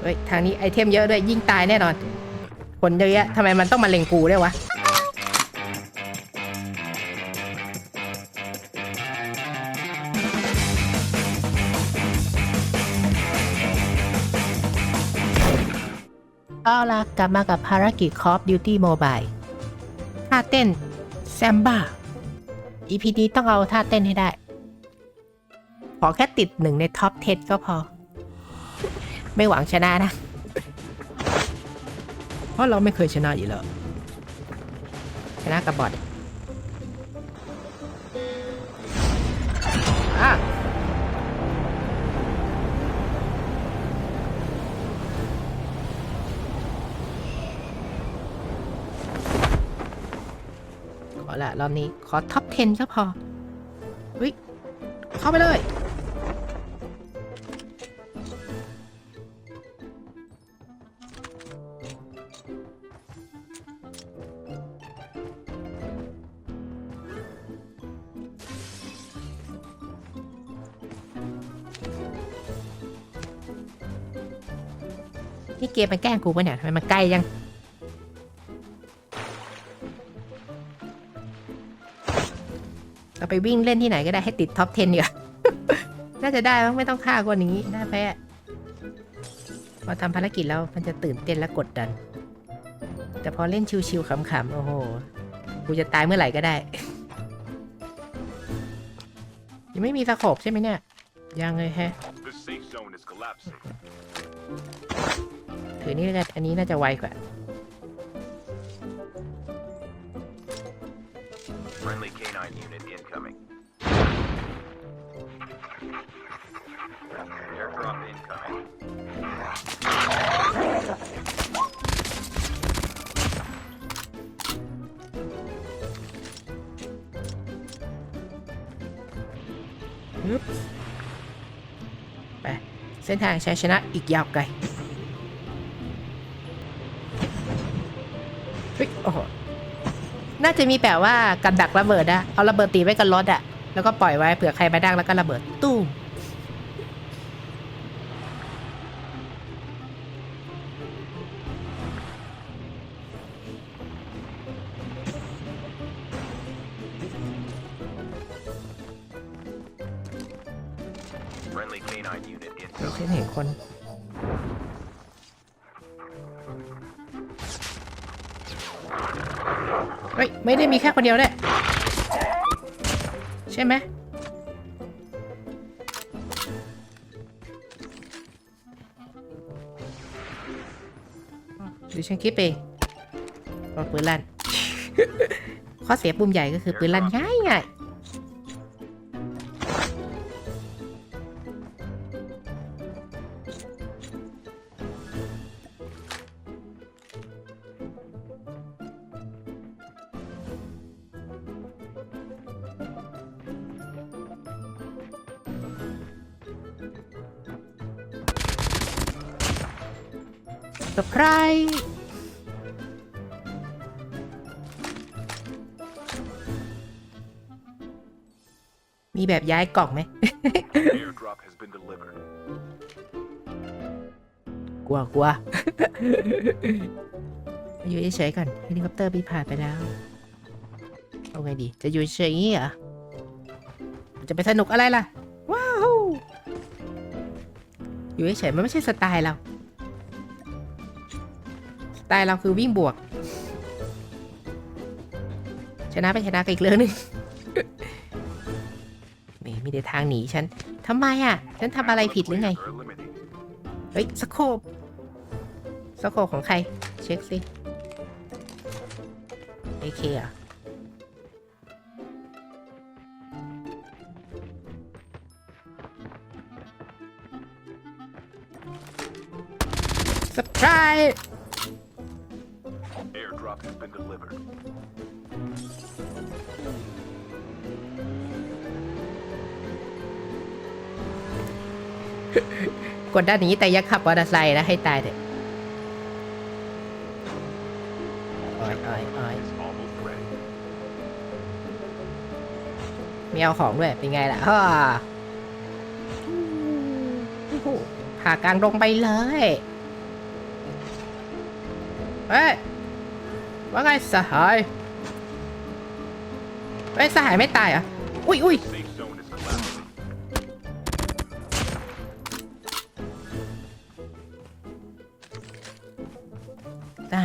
เฮ้ย ทางนี้ไอเทมเยอะด้วย ยิ่งตายแน่นอน คนเยอะแยะทำไมมันต้องมาเล็งกูด้วยวะเอาล่ะกลับมากับภารกิจ Call of Duty Mobile ท่าเต้นแซมบ้า EP นี้ต้องเอาท่าเต้นให้ได้ ขอแค่ติดหนึ่งในท็อป 10 ก็พอ ไม่หวังชนะนะ เพราะเราไม่เคยชนะอยู่แล้ว ชนะกับบอทอะขอละรอบนี้ขอท็อป 10 ก็พอเฮ้ยเข้าไปเลย กมมันแกล้งกูปะเนี่ยทำไมมันใกล้ยังเราไปวิ่งเล่นที่ไหนก็ได้ให้ติดท็อป 10เดีกว่าน่าจะได้มั้งไม่ต้องฆ่ากว่านี้ได้ไปอะพอทำภารกิจแล้วมันจะตื่นเต้นและกดดัน แต่พอเล่นชิวๆขำๆ โอ้โห กูจะตายเมื่อไหร่ก็ได้ ยังไม่มีสโคบใช่ไหมเนี่ย ยังเลยแฮะ The safe zone is collapsing. ถือนี่แล้วกันอันนี้น่าจะไวกว่า Friendly canine unit incoming. Airdrop incoming. ฮึบไปเส้นทางชัยชนะอีกยาวไกล น่าจะมีแปลว่ากันดักระเบิดอะเอาระเบิดตีไว้กับรถอะแล้วก็ปล่อยไว้เผื่อใครมาดังแล้วก็ระเบิดตู้ม ฉันคิดเองปืนลั่น ข้อเสียปุ่มใหญ่ก็คือปืนลั่นง่ายง่าย แบบย้ายกล่องไหม Airdrop has been delivered. กลัวกลัวอยู่เฉยๆก่อนเฮลิคอปเตอร์บินผ่านไปแล้วเอาไงดี จะอยู่เฉยๆอย่างนี้เหรอ จะไปสนุกอะไรล่ะ ว้าว อยู่เฉยๆมันไม่ใช่สไตล์เรา สไตล์เราคือวิ่งบวก ชนะไปชนะกันอีกเรื่องหนึงแห มีแต่ทางหนีฉันทำไมอะ ฉันทำอะไรผิดหรือไง เฮ้ยสโคปสโคปของใคร เช็คสิเอเคอะสปราย ดด้านนี้แต่อยังขับมอเตอร์ไซค์นะให้ตายเถอะอ้อยอ้อยอ้อยมีเอาของด้วยเป็นไงล่ะฮ่าโอ้โหผ่ากลางดงไปเลยเฮ้ยว่าไงสหายเฮ้ยสหายไม่ตายอะอุ้ยอุ้ย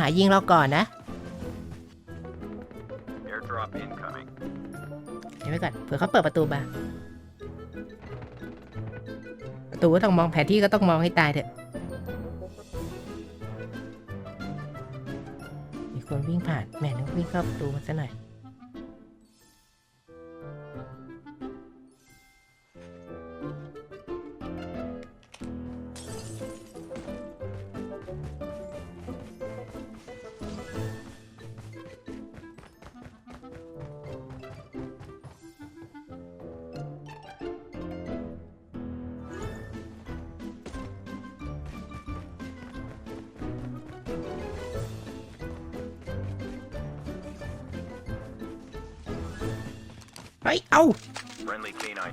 ายยิงเราก่อนนะ Airdrop incoming. เดี๋ยวไว้ก่อนเผื่อเขาเปิดประตูมา ประตูก็ต้องมองแผนที่ก็ต้องมองให้ตายเถอะ มีคนวิ่งผ่านแหม่นึกวิ่งเข้าประตูมาซะหน่อย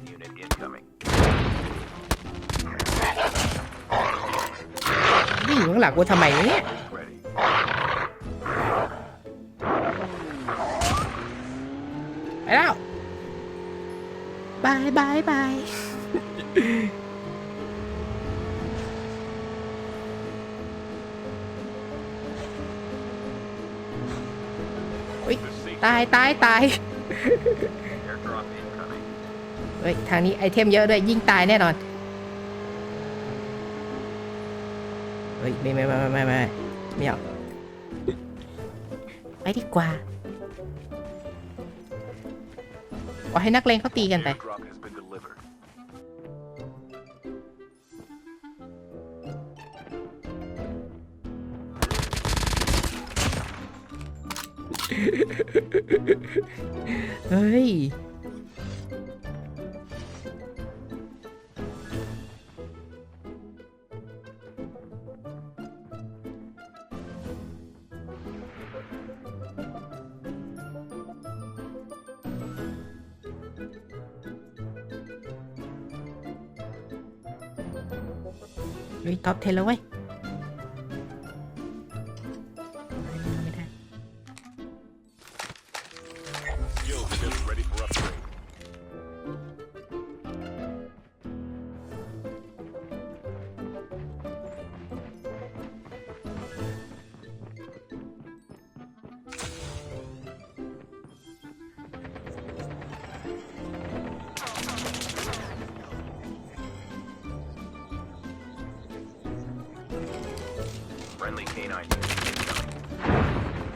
unit incoming. วิ่งอยู่ข้างหลังกูทำไมเนี่ย Ready. ไปแล้วบายบายบาย The safe ตายตายตาย airdrop incoming. เฮ้ยทางนี้ไอเทมเยอะด้วยยิ่งตายแน่นอนเฮ้ยไม่ไม่ไม่ไม่ไม่ไม่ไม่เอาไปดีกว่าปล่อยให้นักเลงเขาตีกันไปเฮ้ย ยท็อปเทนแล้วเว้ย 'Friendly canine unit incoming.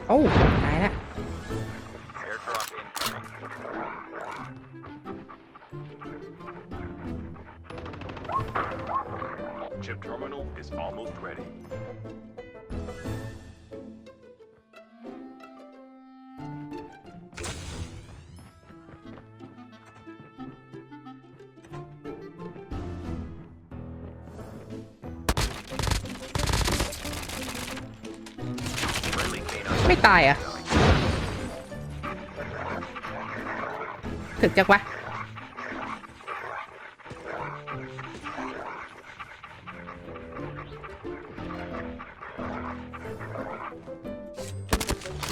โอ้ตายละ Airdrop incoming. Chip terminal is almost ready. ตายอะ ถึกจักวะ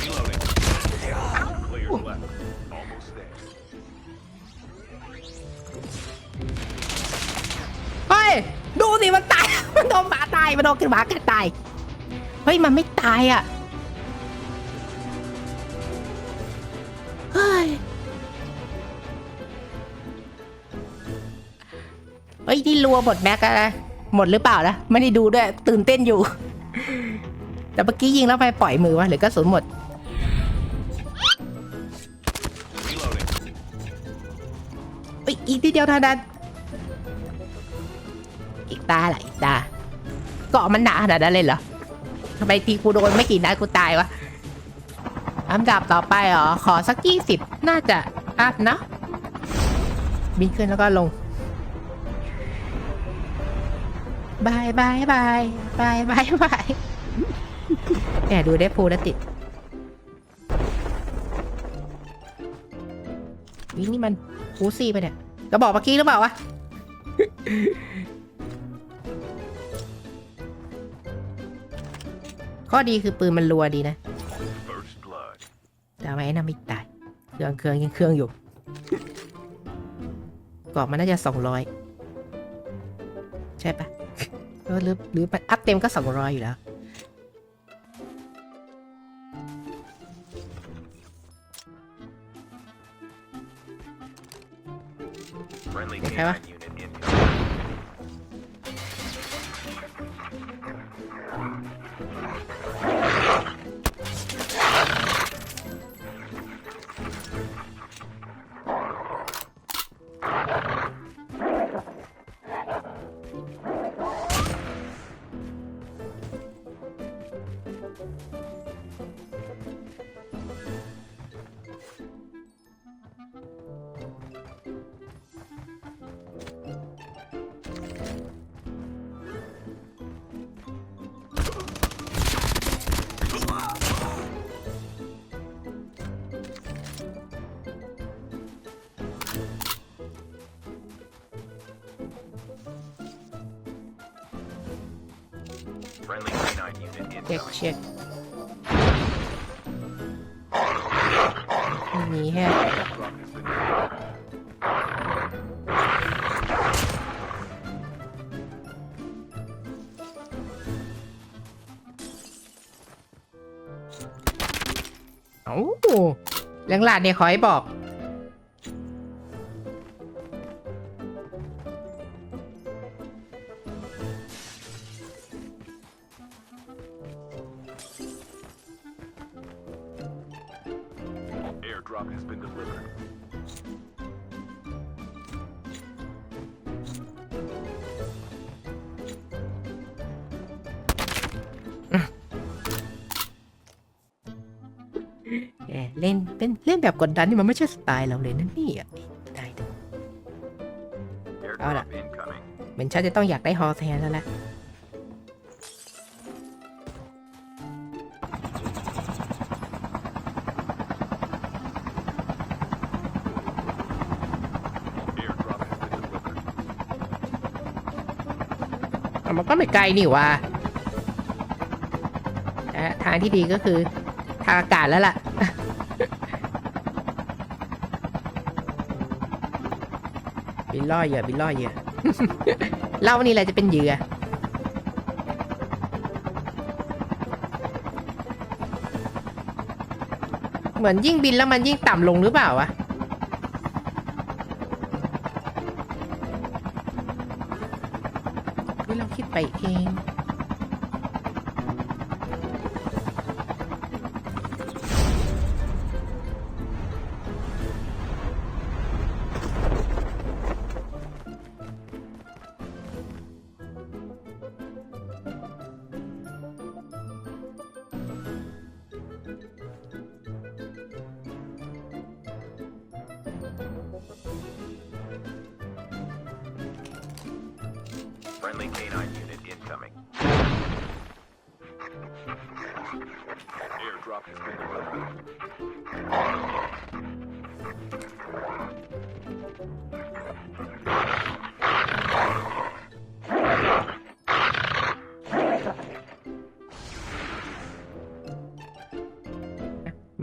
Reloading. Player left. Almost there. เฮ้ย ดูสิมันตาย มันโดนหมาตาย มันโดนขึ้นหมากันตาย เฮ้ย มันไม่ตายอะ เฮ้ยที่รัวหมดแม็กอะนะหมดหรือเปล่านะไม่ได้ดูด้วยตื่นเต้นอยู่ แต่เมื่อกี้ยิงแล้วไปปล่อยมือวะหรือกระสุนหมดเฮ้ยอีกทีเดียวเท่านั้นอีกตาแหละอีกตาเกาะมันหนาขนาดนั้นเลยเหรอทำไมทีกูโดนไม่กี่นัดกูตายวะอันดับต่อไปเหรอขอสักยี่สิบน่าจะอัพนะบินขึ้นแล้วก็ลง บายบายบายบายบายบายแหดูได้พูแล้วติดวิ่งนี่มันคูซี่ไปเนี่ยกระบอกเมื่อกี้หรือเปล่าวะข้อดีคือปืนมันรัวดีนะ แต่ไม้น่าไม่ตาย เครื่องเครื่องยังเครื่องอยู่กรอบมันน่าจะสองร้อยใช่ปะ หรือหรือไปอัพเต็มก็สองร้อยอยู่แล้ว Friendly เช็ค incoming. เช็คไม่มีแค่ Drop has been delivered. เอ้าเรื่องหลาดเนี่ยขอให้บอก เล่นเล่นเล่นแบบกดดันนี่มันไม่ใช่สไตล์เราเลยนะนี่อะได้ดู Airdrop incoming. เหมือนฉันจะต้องอยากได้ฮอแทนแล้วแหละ Airdrop has been delivered. อะมันก็ไม่ไกลนี่หว่าอะทางที่ดีก็คือ ทางอากาศแล้วล่ะ นล่อเหยื่อบินล่อเหยื่อเล่านี่แหละจะเป็นเหยื่อเหมือนยิ่งบินแล้วมันยิ่งต่ำลงหรือเปล่าวะหรือเราคิดไปเอง ม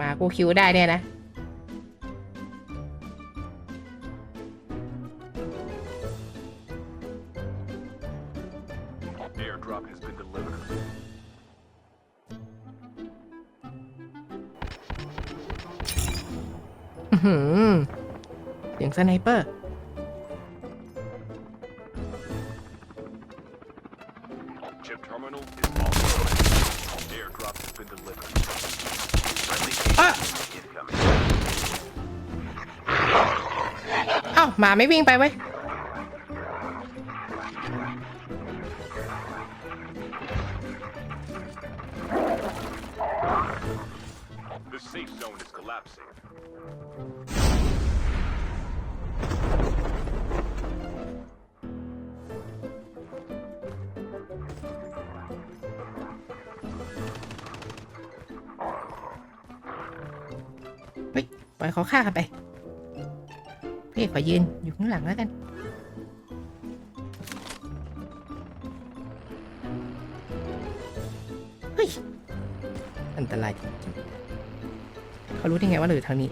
ากูคิวได้เนี่ยนะ ไนเปอร์ Chip terminal is almost ready. Airdrop has been delivered. Friendly Ah! canine incoming. เอ้าหมาไม่วิ่งไปเว้ย อยเขาฆ่ากันไปพี่ขอยืนอยู่ข้างหลังแล้วกัน เฮ้ย อันตรายจริงๆเขารู้ได้ไงว่าเราอยู่ทางนี้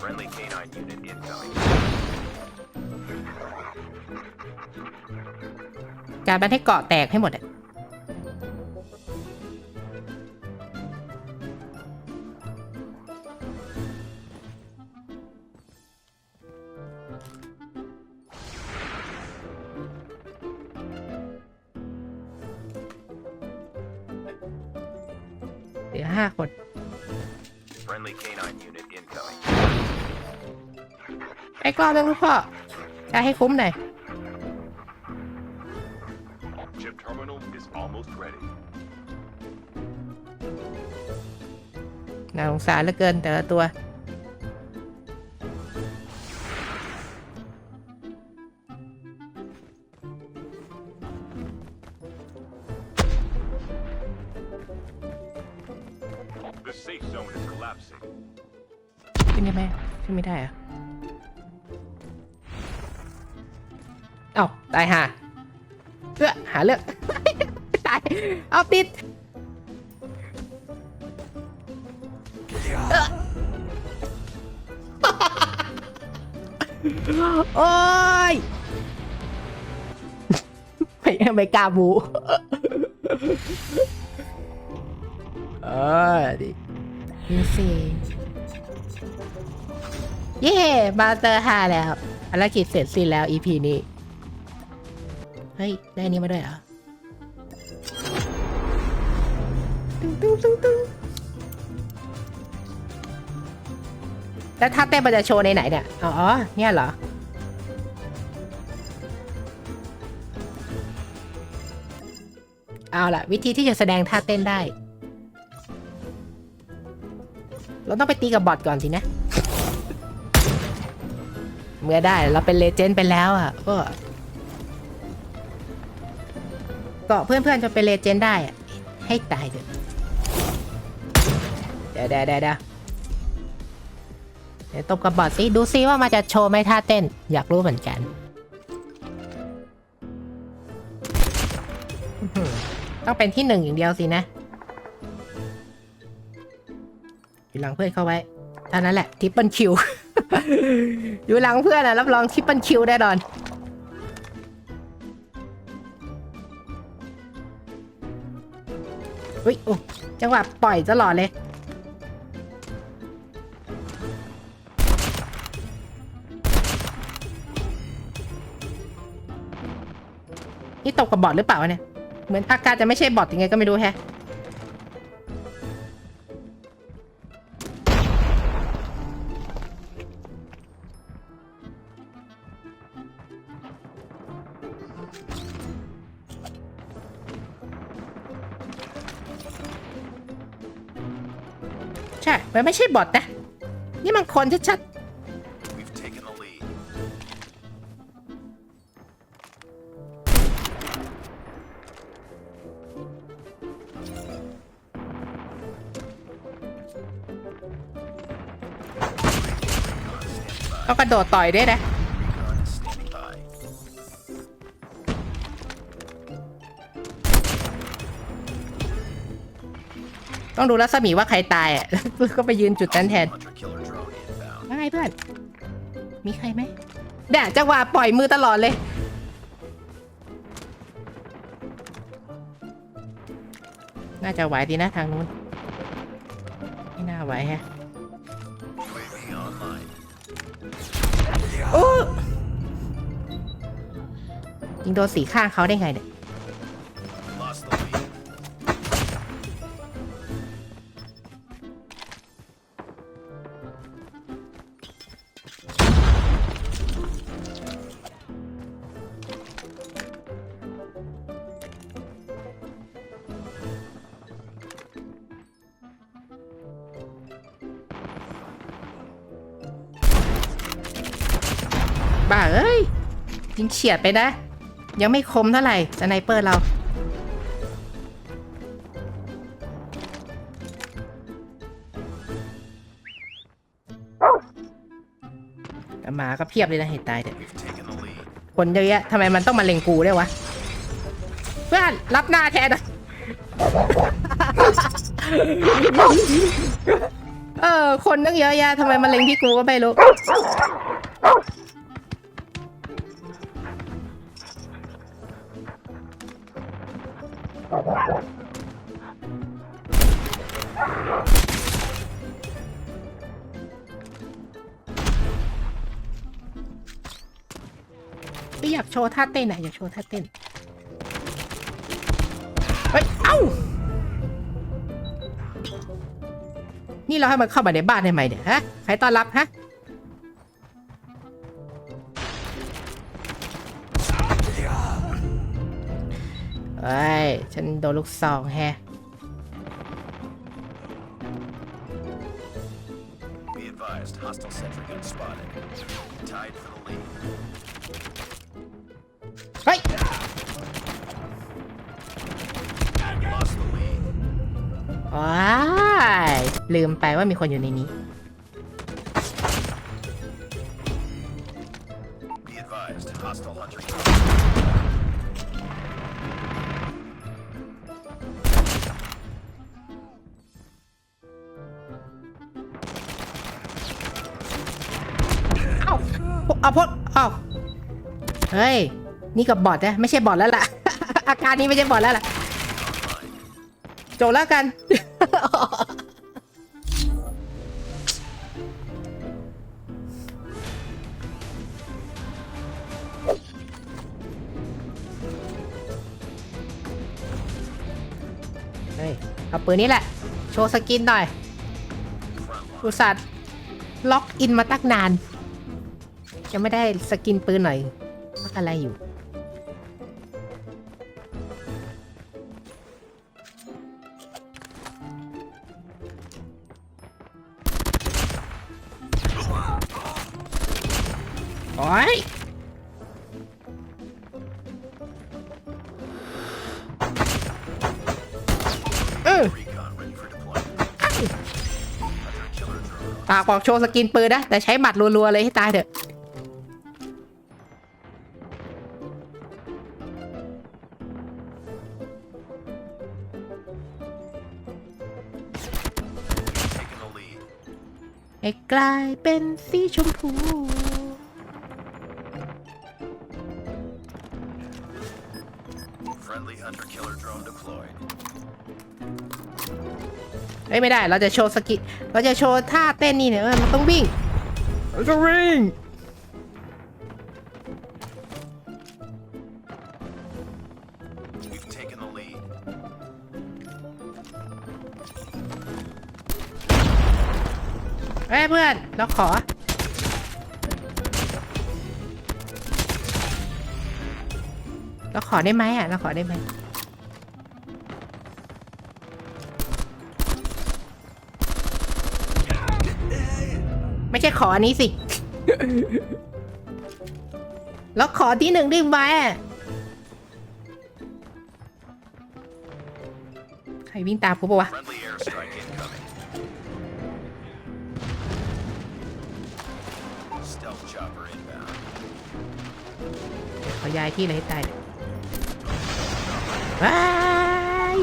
Friendly canine unit incoming. การบันให้เกาะแตกให้หมดอะ ไปกรอบนึงลูกพ่อจะให้คุ้มหน่อย Chip terminal is almost ready. น่าสงสารเหลือเกินแต่ละตัว The safe zone is collapsing. ขึ้นได้ไหมขึ้นไม่ได้เหรอะ ตายห่าเพื่อหาเรื่องตาย เอาติดเอ้อโอ้ยไม่ไม่กล้าบูเออดินี่สิเย้มาสเตอร์ห้าแล้วครับภารกิจเสร็จสิ้นแล้ว EP นี้เฮ้ย ได้อันนี้มาด้วยเหรอตึ้งตึ้งตึ้งตึ้งแล้วถ้าเต้นมันจะโชว์ในไหนเนี่ย อ๋อ เนี่ยเหรอ เอาล่ะ วิธีที่จะแสดงท่าเต้นได้ เราต้องไปตีกับบอทก่อนสินะ เมื่อได้เราเป็นเลเจนด์ไปแล้วอะก็ เกาะเพื่อนๆจะเป็นเลเจนด์ได้อะให้ตายเถอะเดี๋ยวเดี๋ยวเดี๋ยวเดี๋ยวเดี๋ยวตบกับบอทสิดูซิว่ามันจะโชว์ไหมท่าเต้น อยากรู้เหมือนกันอื้อหือต้องเป็นที่หนึ่งอย่างเดียวสินะอยู่หลังเพื่อนเข้าไว้เท่านั้นแหละทิปเปิลคิว อยู่หลังเพื่อนอะรับรองทิปเปิลคิวแน่นอน อุ้ยโอ้จังหวะปล่อยตลอดเลย นี่ตกกับบอทหรือเปล่าวะเนี่ย เหมือนอาการจะไม่ใช่บอทยังไงก็ไม่รู้แฮะ ใช่ มันไม่ใช่บอทนะ นี่มันคนชัด We've taken the lead. ๆต้องกระโดดต่อยด้วยนะ ต้องดูรัศมีว่าใครตายอะ ก็ไปยืนจุดนั้นแทนว่าไงเพื่อน มีใครไหมเนี่ยจังหวะปล่อยมือตลอดเลย น่าจะไหวดีนะทางนู้น ไม่น่าไหวแฮะโอ้ยิงโดนสีข้างเขาได้ไงเนี่ย ฉียดไปนะ ยังไม่คมเท่าไหร่สไนเปอร์เราหมาก็เพียบเลยนะเห็นตายเด็ดคนเยอะแยะทำไมมันต้องมาเล็งกูด้วยวะ เพื่อน รับหน้าแทนน่อยเออ คนตั้งเยอะแยะทำไมมาเล็งที่กูก็ไม่รู้ ว์ท่าเต้นอะอยากโชว์ท่าเต้นเฮ้ยเอ้า นี่เราให้มันเข้ามาในบ้านทำไหมเนี่ยฮะใครต้อนรับฮะเฮ้ย ฉันโดนลูกซองแฮะ ลืมไปว่ามีคนอยู่ในนี้ Be advised, hostile hunter killer. เอ้าเอาพดเอ้าเฮ้ย นี่กับบอทนะไม่ใช่บอทแล้วล่ะ อาการนี้ไม่ใช่บอทแล้วล่ะจบแล้วกัน เอาปืนนี้แหละ โชว์สกินหน่อย อุตส่าห์ล็อกอินมาตั้งนานยังไม่ได้สกินปืนหน่อยพักอะไรอยู่ ปากบอกโชว์สกินปืนนะ แต่ใช้หมัดรัวๆเลยให้ตายเถอะ Taking the lead. ให้กลายเป็นสีชมพู เอ้ยไม่ได้เราจะโชว์สกินเราจะโชว์ท่าเต้นนี่เนี่ยเออมันต้องวิ่งเราจะวิ่ง We've taken the lead. เอ้ยเพื่อนเราขอเราขอได้ไหมอะเราขอได้ไหม ไม่ใช่ขออันนี้สิเราขอที่หนึ่งได้ไหมใครวิ่งตามกูปะวะ ขอย้ายที่เลยให้ตายเลยว้าย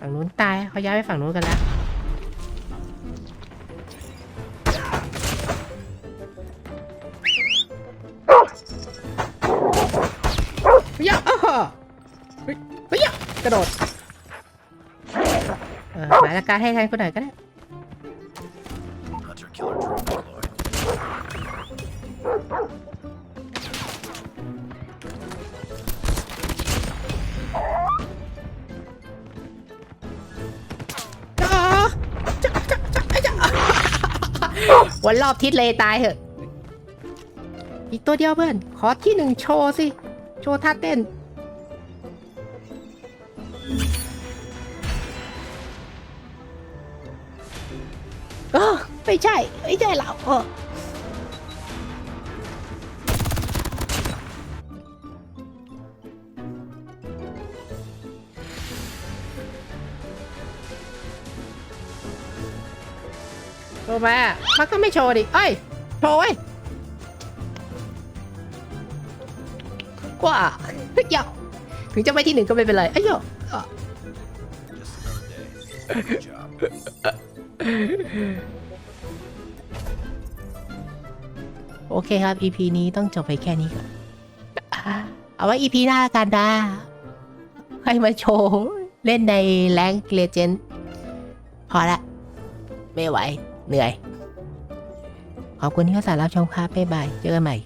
ฝั่งนู้นตายเขาย้ายไปฝั่งนู้นกันแล้ว กระโดดเออหมายละการให้แทนคนไหนอยก็ได้ Hunter killer drone deployed. จ้าจ้าจ้าจ้าจ้าวันรอบทิศเลยตายเหอะ อีกตัวเดียวเพื่อน ขอที่หนึ่งโชว์สิ โชว์ท่าเต้น ไม่ใช่ ไม่ใช่เราเออโชว์มามันก็ไม่โชว์ดิ เอ้ย โชว์ไว้ยกว่าเฮ้ยเดี๋ยวถึงจะไม่ที่หนึ่งก็ไม่เป็นไร เอ้ยเดี๋ย เคครับ EP นี้ต้องจบไปแค่นี้ก่อน เอาไว้ EP หน้ากันนะให้มาโชว์ เล่นในแรงเลเจนพอละ ไม่ไหว เหนื่อย ขอบคุณที่เข้าสารรับชมครับบ๊ายบาย เจอกันใหม่